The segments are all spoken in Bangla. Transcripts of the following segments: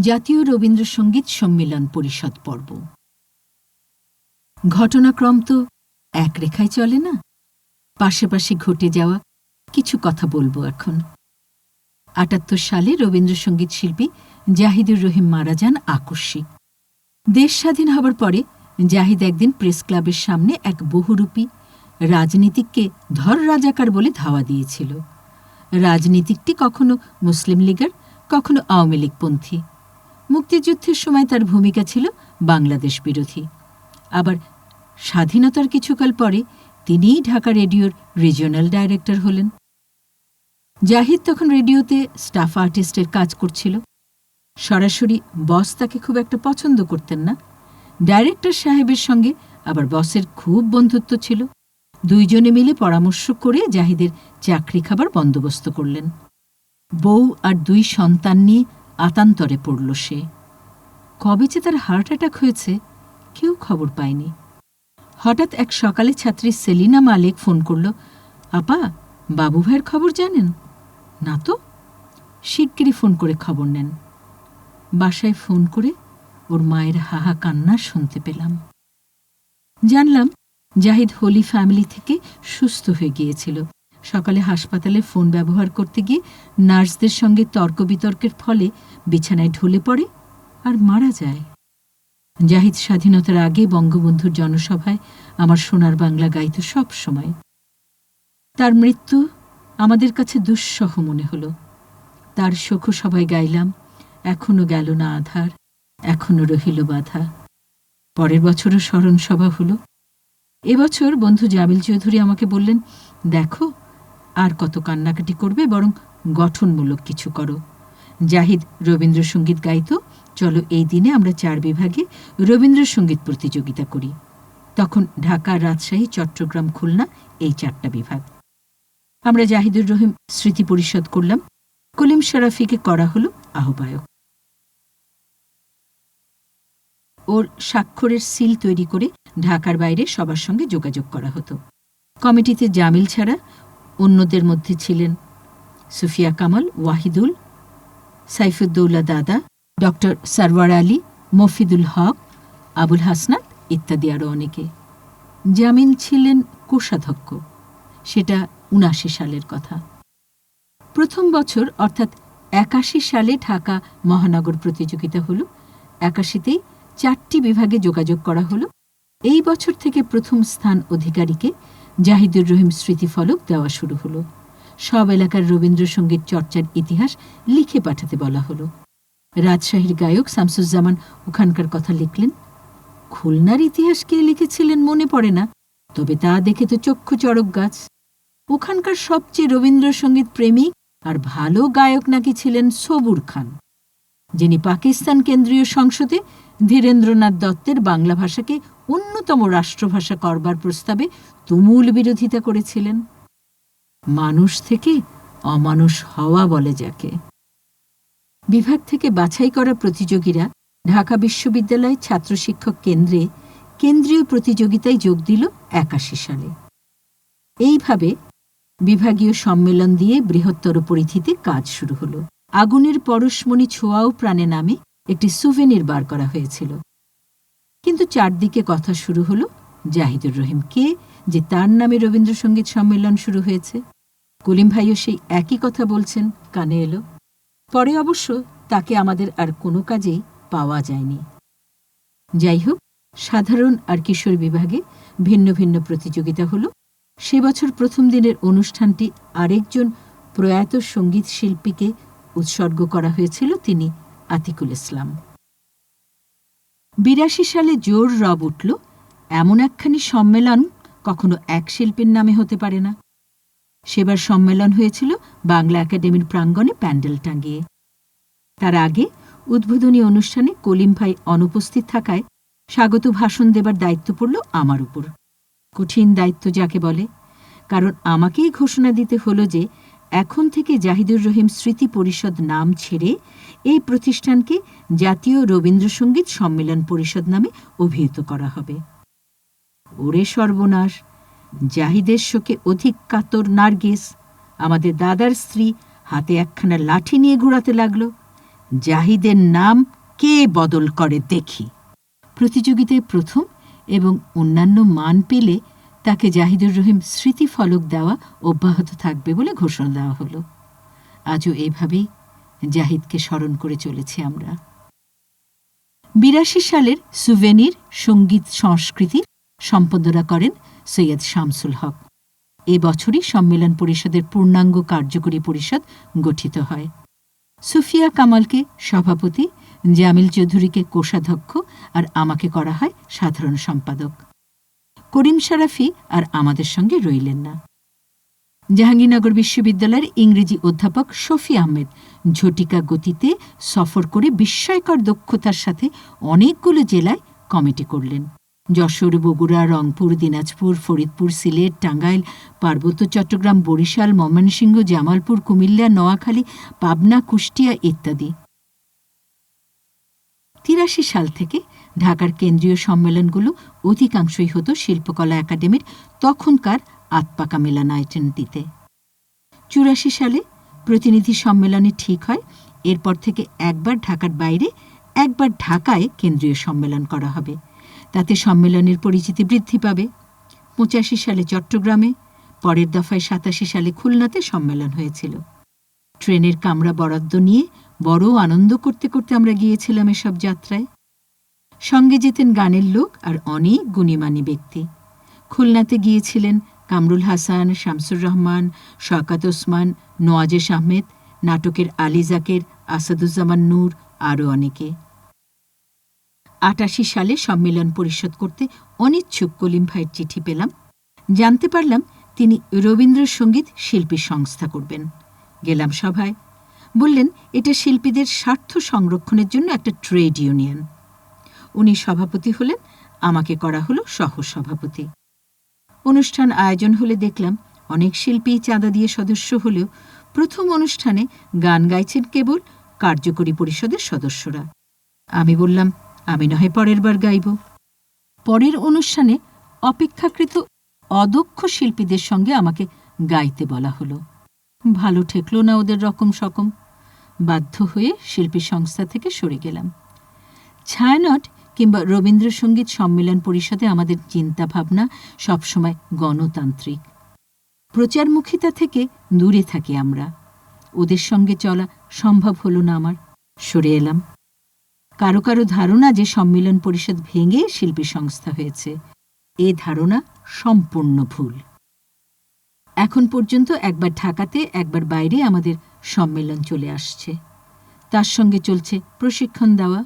জাতীয় রবীন্দ্রসঙ্গীত সম্মেলন পরিষদ পর্ব। ঘটনাক্রম তো এক রেখায় চলে না? পাশে পাশে ঘটে যাওয়া কিছু কথা বলব এখন। আটাত্তর সালে রবীন্দ্রসঙ্গীত শিল্পী জাহিদুর রহিম মারা যান আকস্মিক। দেশ স্বাধীন হবার পরে জাহিদ একদিন প্রেস ক্লাবের সামনে এক বহুরূপী, রাজনীতিককে ধর রাজাকার বলে ধাওয়া দিয়েছিল। রাজনীতিকটি কখনো মুসলিম লীগের, কখনো আওয়ামী লীগপন্থী। মুক্তিযুদ্ধের সময় তার ভূমিকা ছিল বাংলাদেশ বিরোধী। আবার স্বাধীনতার কিছুকাল পরে তিনিই ঢাকা রেডিওর রিজিওনাল ডাইরেক্টর হলেন। জাহিদ তখন রেডিওতে স্টাফ আর্টিস্টের কাজ করছিল। সরাসরি বস তাকে খুব একটা পছন্দ করতেন না। ডাইরেক্টর সাহেবের সঙ্গে আবার বসের খুব বন্ধুত্ব ছিল। দুইজনে মিলে পরামর্শ করে জাহিদের চাকরি খাবার বন্দোবস্ত করলেন। বউ আর দুই সন্তান নিয়ে আতান্তরে পড়ল সে। কবে যে তার হার্ট অ্যাটাক হয়েছে, কেউ খবর পায়নি। হঠাৎ এক সকালে ছাত্রী সেলিনা মালিক ফোন করল, আপা, বাবু ভাইয়ের খবর জানেন? না তো। শিগগিরই ফোন করে খবর নেন। বাসায় ফোন করে ওর মায়ের হাহা কান্না শুনতে পেলাম। জানলাম জাহিদ হোলি ফ্যামিলি থেকে সুস্থ হয়ে গিয়েছিল। সকালে হাসপাতালে ফোন ব্যবহার করতে গিয়ে নার্সদের সঙ্গে তর্ক বিতর্কের ফলে বিছানায় ঢলে পড়ে আর মারা যায়। জাহিদ স্বাধীনতার আগে বঙ্গবন্ধুর জনসভায় আমার সোনার বাংলা গাইত সব সময়। তার মৃত্যু আমাদের কাছে দুঃসহ মনে হল। তার শোক সবাই গাইলাম, এখনও গেল না আধার, এখনও রহিল বাধা। পরের বছরও স্মরণ সভা হলো এবছর বন্ধু জামিল চৌধুরী আমাকে বললেন, দেখো আর কত কান্নাকাটি করবে, বরং গঠনমূলক কিছু করো। জাহিদ রবীন্দ্রসঙ্গীত গাইত, চলো এই দিনে আমরা চার বিভাগে রবীন্দ্রসঙ্গীত প্রতিযোগিতা করি। তখন ঢাকা রাজশাহী, চট্টগ্রাম, খুলনা এই চারটা বিভাগ। আমরা জাহিদুর রহিম স্মৃতি পরিষদ করলাম। কলিম শরাফিকে করা হল আহ্বায়ক। ওর স্বাক্ষরের সিল তৈরি করে ঢাকার বাইরে সবার সঙ্গে যোগাযোগ করা হতো। কমিটিতে জামিল ছাড়া অন্যদের মধ্যে ছিলেন সুফিয়া কামাল, ওয়াহিদুল, সাইফুদ্দৌলা দাদা, ডক্টর সারওয়ার আলী, মফিদুল হক, আবুল হাসনাত ইত্যাদি আরও অনেকে। জামিন ছিলেন কোষাধ্যক্ষ। সেটা উনাশি সালের কথা। প্রথম বছর অর্থাৎ একাশি সালে ঢাকা মহানগর প্রতিযোগিতা হল। একাশিতেই চারটি বিভাগে যোগাযোগ করা হলো। এই বছর থেকে প্রথম স্থান অধিকারীকে জাহিদুর রহিম স্মৃতিফলক দেওয়া শুরু হলো। সব এলাকার রবীন্দ্রসঙ্গীত চর্চার ইতিহাস লিখে পাঠাতে বলা হলো। রাজশাহীর গায়ক শামসুজ্জামান ওখানকার কথা লিখলেন, খুলনার ইতিহাস কে লিখেছিলেন মনে পড়ে না, তবে তা দেখে তো চক্ষু চড়ক গাছ। ওখানকার সবচেয়ে রবীন্দ্রসঙ্গীত প্রেমিক আর ভালো গায়ক নাকি ছিলেন সবুর খান, যিনি পাকিস্তান কেন্দ্রীয় সংসদে ধীরেন্দ্রনাথ দত্তের বাংলা ভাষাকে অন্যতম রাষ্ট্রভাষা করবার প্রস্তাবে তুমুল বিরোধিতা করেছিলেন। মানুষ থেকে অমানুষ হওয়া বলে যাকে। বিভাগ থেকে বাছাই করা প্রতিযোগীরা ঢাকা বিশ্ববিদ্যালয় ছাত্র শিক্ষক কেন্দ্রে কেন্দ্রীয় প্রতিযোগিতায় যোগ দিল একাশি সালে। এইভাবে বিভাগীয় সম্মেলন দিয়ে বৃহত্তর পরিধিতে কাজ শুরু হল। আগুনের পরশমণি ছোঁয়াও প্রাণে নামে একটি সুভেনির বার করা হয়েছিল। কিন্তু চারদিকে কথা শুরু হল জাহিদুর রহিম কে, যে তার নামে রবীন্দ্রসঙ্গীত সম্মেলন শুরু হয়েছে। কলিম ভাইও সেই একই কথা বলছেন, কানে এলো। পরে অবশ্য তাকে আমাদের আর কোনো কাজেই পাওয়া যায়নি। যাই হোক সাধারণ আর কিশোর বিভাগে ভিন্ন ভিন্ন প্রতিযোগিতা হল। সে বছর প্রথম দিনের অনুষ্ঠানটি আরেকজন প্রয়াত সংগীত শিল্পীকে উৎসর্গ করা হয়েছিল তিনি আতিকুল ইসলাম। বিরাশি সালে জোর রব উঠল, এমন একখানি সম্মেলন কখনো এক শিল্পীর নামে হতে পারে না। সেবার সম্মেলন হয়েছিল বাংলা একাডেমির প্রাঙ্গণে প্যান্ডেল টাঙ্গিয়ে তার আগে উদ্বোধনী অনুষ্ঠানে কলিম ভাই অনুপস্থিত থাকায় স্বাগত ভাষণ দেবার দায়িত্ব পড়ল আমার উপর। কঠিন দায়িত্ব যাকে বলে, কারণ আমাকেই ঘোষণা দিতে হলো যে এখন থেকে জাহিদুর রহিম স্মৃতি পরিষদ নাম ছেড়ে এই প্রতিষ্ঠানকে জাতীয় রবীন্দ্রসঙ্গীত সম্মেলন পরিষদ নামে অভিহিত করা হবে। ওরে সর্বনাশ, জাহিদের শোকে অধিক কাতর নার্গিস। আমাদের দাদার স্ত্রী হাতে একখানা লাঠি নিয়ে ঘোরাতে লাগল। জাহিদের নাম কে বদল করে দেখি। প্রতিযোগিতায় প্রথম এবং অন্যান্য মান পেলে তাকে জাহিদুর রহিম স্মৃতিফলক দেওয়া অব্যাহত থাকবে বলে ঘোষণা দেওয়া হলো। আজও এভাবেই জাহিদকে স্মরণ করে চলেছি আমরা। বিরাশি সালের সুভেনির সংগীত সংস্কৃতি সম্পাদনা করেন সৈয়দ শামসুল হক। এ বছরই সম্মেলন পরিষদের পূর্ণাঙ্গ কার্যকরী পরিষদ গঠিত হয়। সুফিয়া কামালকে সভাপতি, জামিল চৌধুরীকে কোষাধ্যক্ষ আর আমাকে করা হয় সাধারণ সম্পাদক। করিম সারাফি আর আমাদের সঙ্গে রইলেন না। জাহাঙ্গীরনগর বিশ্ববিদ্যালয়ের ইংরেজি অধ্যাপক শফি আহমেদ। ঝটিকা গতিতে সফর করে বিস্ময়কর দক্ষতার সাথে অনেকগুলো জেলায় কমিটি করলেন। যশোর, বগুড়া, রংপুর, দিনাজপুর, ফরিদপুর, সিলেট, টাঙ্গাইল, পার্বত্য চট্টগ্রাম, বরিশাল, ময়মনসিংহ, জামালপুর, কুমিল্লা, নোয়াখালী, পাবনা, কুষ্টিয়া ইত্যাদি। তিরাশি সাল থেকে ঢাকার কেন্দ্রীয় সম্মেলনগুলো অধিকাংশই হতো শিল্পকলা একাডেমির তখনকার আতপাকা দিতে চুরাশি সালে প্রতিনিধি সম্মেলনে ঠিক হয়, এরপর থেকে একবার ঢাকার বাইরে, একবার ঢাকায় কেন্দ্রীয় সম্মেলন করা হবে। তাতে সম্মেলনের পরিচিতি বৃদ্ধি পাবে। পঁচাশি সালে চট্টগ্রামে, পরের দফায় সাতাশি সালে খুলনাতে সম্মেলন হয়েছিল। ট্রেনের কামরা বরাদ্দ নিয়ে বড় আনন্দ করতে করতে আমরা গিয়েছিলাম এসব যাত্রায়। সঙ্গে যেতেন গানের লোক আর অনেক গুণীমানী ব্যক্তি। খুলনাতে গিয়েছিলেন কামরুল হাসান, শামসুর রহমান শকাত ওসমান নোয়াজেশ আহমেদ, নাটকের আলী জাকের, আসাদুজ্জামান নূর আরও অনেকে। আটাশি সালে সম্মেলন পরিষদ করতে অনিচ্ছুক কলিম ভাইয়ের চিঠি পেলাম। জানতে পারলাম তিনি রবীন্দ্রসঙ্গীত শিল্পী সংস্থা করবেন। গেলাম সভায়। বললেন, এটা শিল্পীদের স্বার্থ সংরক্ষণের জন্য একটা ট্রেড ইউনিয়ন। উনি সভাপতি হলেন, আমাকে করা হলো সহ সভাপতি অনুষ্ঠান আয়োজন হলে দেখলাম অনেক শিল্পী চাঁদা দিয়ে সদস্য হলেও প্রথম অনুষ্ঠানে গান গাইছেন কেবল কার্যকরী পরিষদের সদস্যরা। আমি বললাম, আমি নয় পরের বার গাইব। পরের অনুষ্ঠানে অপেক্ষাকৃত অদক্ষ শিল্পীদের সঙ্গে আমাকে গাইতে বলা হলো। ভালো ঠেকল না ওদের রকম সকম। বাধ্য হয়ে শিল্পী সংস্থা থেকে সরে গেলাম। ছায়ানট কিংবা রবীন্দ্রসঙ্গীত সম্মেলন পরিষদে আমাদের চিন্তাভাবনা সবসময় গণতান্ত্রিক। প্রচারমুখিতা থেকে দূরে থাকি আমরা। ওদের সঙ্গে চলা সম্ভব হলো না আমার। সরে এলাম। কারও কারও ধারণা যে সম্মেলন পরিষদ ভেঙে শিল্পী সংস্থা হয়েছে, এ ধারণা সম্পূর্ণ ভুল। এখন পর্যন্ত একবার ঢাকাতে, একবার বাইরে আমাদের সম্মেলন চলে আসছে। তার সঙ্গে চলছে প্রশিক্ষণ দেওয়া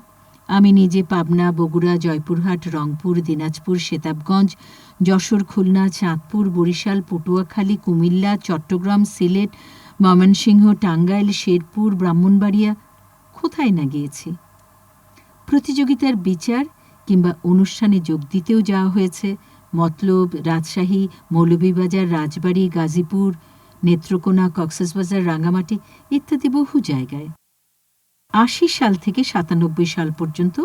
আমি নিজে পাবনা, বগুড়া, জয়পুরহাট, রংপুর, দিনাজপুর, সেতাবগঞ্জ, যশোর, খুলনা, চাঁদপুর, বরিশাল, পটুয়াখালী, কুমিল্লা, চট্টগ্রাম, সিলেট, ময়মনসিংহ, টাঙ্গাইল, শেরপুর, ব্রাহ্মণবাড়িয়া কোথায় না গিয়েছি? প্রতিযোগিতার বিচার কিংবা অনুষ্ঠানে যোগ দিতেও যাওয়া হয়েছে। মতলব, রাজশাহী, মৌলভীবাজার, রাজবাড়ী, গাজীপুর, নেত্রকোনা, কক্সবাজার, রাঙ্গামাটি ইত্যাদি বহু জায়গায়। আশি সাল থেকে সাতানব্বই সাল পর্যন্ত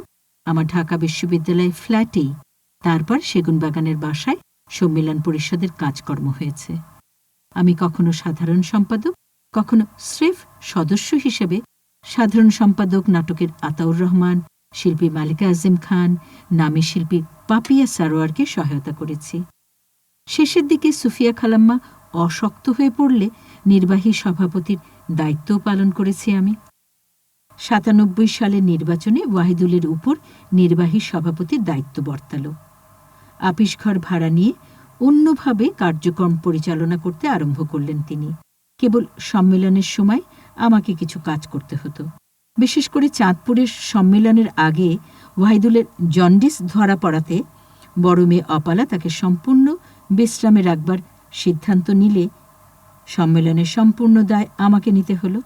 আমার ঢাকা বিশ্ববিদ্যালয় ফ্ল্যাটেই তারপর সেগুনবাগানের বাসায় সম্মেলন পরিষদের কাজকর্ম হয়েছে। আমি কখনো সাধারণ সম্পাদক, কখনো স্রেফ সদস্য হিসেবে সাধারণ সম্পাদক নাটকের আতাউর রহমান, শিল্পী মালিকা আজিম খান, নামী শিল্পী পাপিয়া সারোয়ারকে সহায়তা করেছি। শেষের দিকে সুফিয়া খালাম্মা অশক্ত হয়ে পড়লে নির্বাহী সভাপতির দায়িত্বও পালন করেছি আমি। সাতানব্বই সালের নির্বাচনে ওয়াহিদুলের উপর নির্বাহী সভাপতির দায়িত্ব বর্তাল। আপিসঘর ভাড়া নিয়ে অন্যভাবে কার্যক্রম পরিচালনা করতে আরম্ভ করলেন তিনি। কেবল সম্মেলনের সময় আমাকে কিছু কাজ করতে হতো। বিশেষ করে চাঁদপুরের সম্মেলনের আগে ওয়াহিদুলের জন্ডিস ধরা পড়াতে বড় মেয়ে অপালা তাকে সম্পূর্ণ বিশ্রামে রাখবার সিদ্ধান্ত নিলে সম্মেলনের সম্পূর্ণ দায় আমাকে নিতে হলো।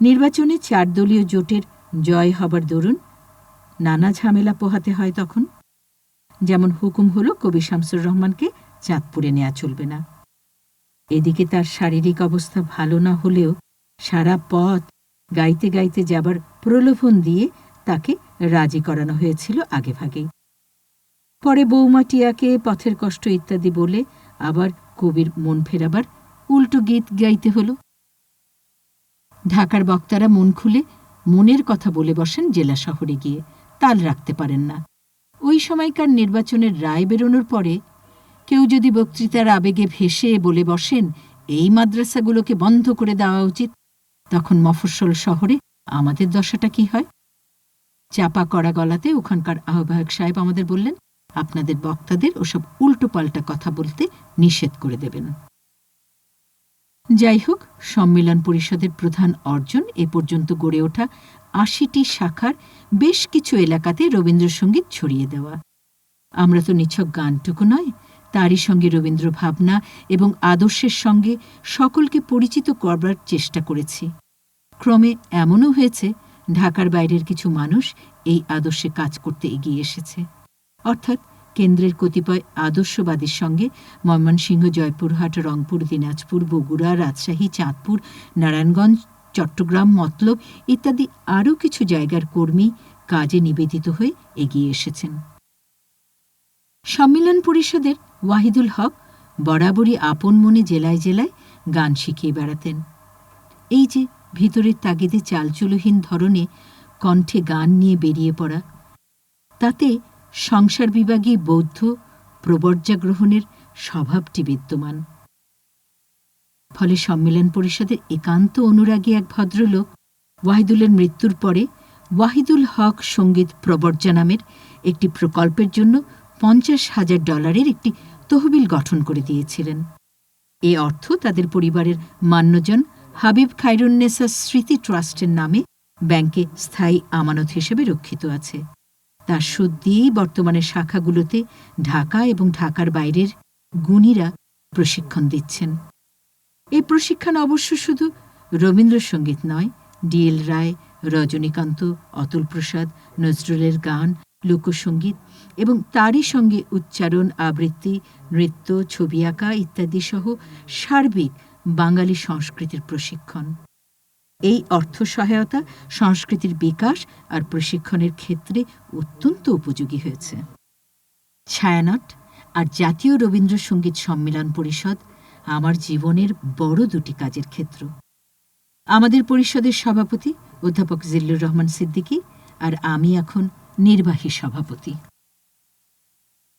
নির্বাচনে চার দলীয় জোটের জয় হবার দরুন নানা ঝামেলা পোহাতে হয় তখন। যেমন হুকুম হলো কবি শামসুর রহমানকে চাঁদপুরে নেওয়া চলবে না। এদিকে তার শারীরিক অবস্থা ভালো না হলেও সারা পথ গাইতে গাইতে যাবার প্রলোভন দিয়ে তাকে রাজি করানো হয়েছিল আগেভাগেই। পরে বৌমাটিয়াকে পথের কষ্ট ইত্যাদি বলে আবার কবির মন ফেরাবার উল্টো গীত গাইতে হলো। ঢাকার বক্তারা মন খুলে মনের কথা বলে বসেন জেলা শহরে গিয়ে। তাল রাখতে পারেন না। ওই সময়কার নির্বাচনের রায় বেরোনোর পরে কেউ যদি বক্তৃতার আবেগে ভেসে বলে বসেন, এই মাদ্রাসাগুলোকে বন্ধ করে দেওয়া উচিত, তখন মফস্বল শহরে আমাদের দশাটা কি হয়? চাপা করা গলাতে ওখানকার আহ্বায়ক সাহেব আমাদের বললেন, আপনাদের বক্তাদের ওসব উল্টোপাল্টা কথা বলতে নিষেধ করে দেবেন। যাই হোক সম্মেলন পরিষদের প্রধান অর্জন এ পর্যন্ত গড়ে ওঠা আশিটি শাখার বেশ কিছু এলাকাতে রবীন্দ্রসঙ্গীত ছড়িয়ে দেওয়া। আমরা তো নিছক গানটুকু নয়, তারই সঙ্গে রবীন্দ্র ভাবনা এবং আদর্শের সঙ্গে সকলকে পরিচিত করবার চেষ্টা করেছি। ক্রমে এমনও হয়েছে, ঢাকার বাইরের কিছু মানুষ এই আদর্শে কাজ করতে এগিয়ে এসেছে। অর্থাৎ কেন্দ্রের কতিপয় আদর্শবাদীর সঙ্গে ময়মনসিংহ, জয়পুরহাট, রংপুর, দিনাজপুর, বগুড়া, রাজশাহী, চাঁদপুর, নারায়ণগঞ্জ, চট্টগ্রাম, মতলব ইত্যাদি আরও কিছু জায়গার কর্মী কাজে নিবেদিত হয়ে এগিয়ে এসেছেন। সম্মেলন পরিষদের ওয়াহিদুল হক বরাবরই আপন মনে জেলায় জেলায় গান শিখিয়ে বেড়াতেন। এই যে ভিতরের তাগিদে চালচুলহীন ধরনে কণ্ঠে গান নিয়ে বেরিয়ে পড়া, তাতে সংসার বিভাগী বৌদ্ধ প্রবর্জা গ্রহণের স্বভাবটি বিদ্যমান। ফলে সম্মেলন পরিষদের একান্ত অনুরাগী এক ভদ্রলোক ওয়াহিদুলের মৃত্যুর পরে ওয়াহিদুল হক সংগীত প্রবর্জা নামের একটি প্রকল্পের জন্য পঞ্চাশ হাজার ডলারের একটি তহবিল গঠন করে দিয়েছিলেন। এ অর্থ তাদের পরিবারের মান্যজন হাবিব খাইরুন্নেসা স্মৃতি ট্রাস্টের নামে ব্যাংকে স্থায়ী আমানত হিসেবে রক্ষিত আছে। তার সুদ দিয়েই বর্তমানে শাখাগুলোতে ঢাকা এবং ঢাকার বাইরের গুণীরা প্রশিক্ষণ দিচ্ছেন। এই প্রশিক্ষণ অবশ্য শুধু রবীন্দ্রসঙ্গীত নয় ডিএল রায়, রজনীকান্ত, অতুল প্রসাদ, নজরুলের গান, লোকসঙ্গীত এবং তারই সঙ্গে উচ্চারণ, আবৃত্তি, নৃত্য, ছবি আঁকা ইত্যাদি সহ সার্বিক বাঙালি সংস্কৃতির প্রশিক্ষণ। এই অর্থ সহায়তা সংস্কৃতির বিকাশ আর প্রশিক্ষণের ক্ষেত্রে অত্যন্ত উপযোগী হয়েছে। ছায়ানট আর জাতীয় রবীন্দ্রসঙ্গীত সম্মেলন পরিষদ আমার জীবনের বড় দুটি কাজের ক্ষেত্র। আমাদের পরিষদের সভাপতি অধ্যাপক জিল্লুর রহমান সিদ্দিকী আর আমি এখন নির্বাহী সভাপতি।